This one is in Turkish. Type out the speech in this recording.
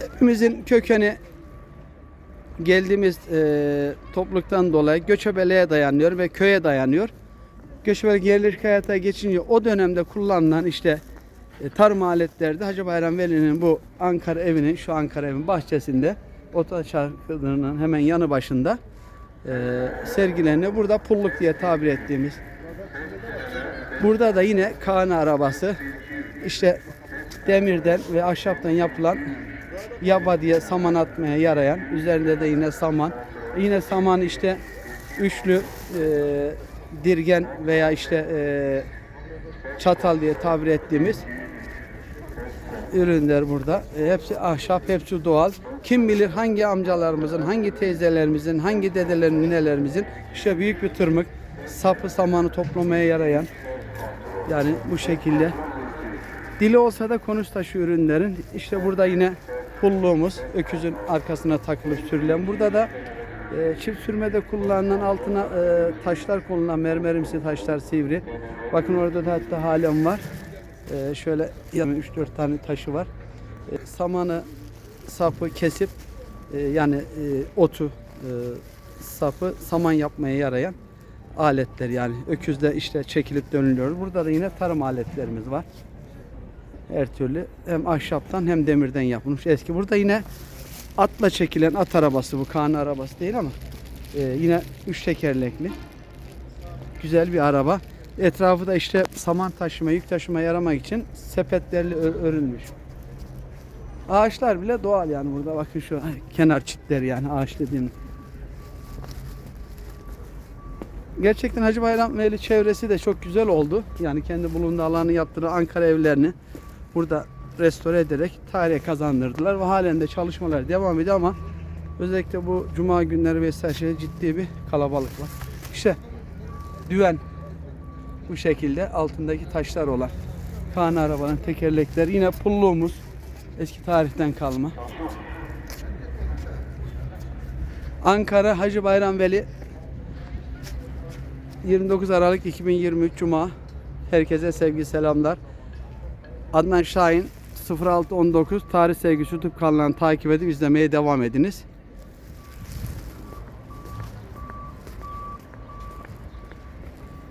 hepimizin kökeni geldiğimiz e, topluluktan dolayı göçebeliğe dayanıyor ve köye dayanıyor. Göçebelik yerleşik hayata geçince o dönemde kullanılan işte e, tarım aletleri de Hacı Bayram Veli'nin bu Ankara evinin şu Ankara evinin bahçesinde otoçarkının hemen yanı başında e, sergileniyor. Burada pulluk diye tabir ettiğimiz Burada da yine Kaan arabası işte demirden ve ahşaptan yapılan yaba diye saman atmaya yarayan üzerinde de yine saman yine saman işte üçlü e, dirgen veya işte e, çatal diye tabir ettiğimiz ürünler burada. E, hepsi ahşap, hepsi doğal. Kim bilir hangi amcalarımızın, hangi teyzelerimizin, hangi dedelerin, ninelerimizin işte büyük bir tırmık sapı samanı toplamaya yarayan yani bu şekilde. Dili olsa da konuş taşı ürünlerin. İşte burada yine pulluğumuz öküzün arkasına takılıp sürülen. Burada da e, çift sürmede kullanılan altına e, taşlar konulan mermerimsi taşlar sivri. Bakın orada da hatta halen var. E, şöyle yani 3-4 tane taşı var. E, samanı sapı kesip e, yani e, otu e, sapı saman yapmaya yarayan aletler yani öküzde işte çekilip dönülüyor. Burada da yine tarım aletlerimiz var. Her türlü hem ahşaptan hem demirden yapılmış eski. Burada yine atla çekilen at arabası bu Kaan arabası değil ama e, yine üç tekerlekli. Güzel bir araba. Etrafı da işte saman taşıma, yük taşıma yaramak için sepetlerle ör- örülmüş. Ağaçlar bile doğal yani burada bakın şu kenar çitleri yani ağaç dediğim. Gerçekten Hacı Bayram Veli çevresi de çok güzel oldu. Yani kendi bulunduğu alanı yaptığı Ankara evlerini burada restore ederek tarihe kazandırdılar ve halen de çalışmalar devam ediyor ama özellikle bu cuma günleri vesaire şey ciddi bir kalabalık var. İşte düven bu şekilde altındaki taşlar olan Kaan arabanın tekerlekleri yine pulluğumuz eski tarihten kalma. Ankara Hacı Bayram Veli 29 Aralık 2023 Cuma. Herkese sevgi selamlar. Adnan Şahin 0619 Tarih Sevgisi YouTube kanalını takip edip izlemeye devam ediniz.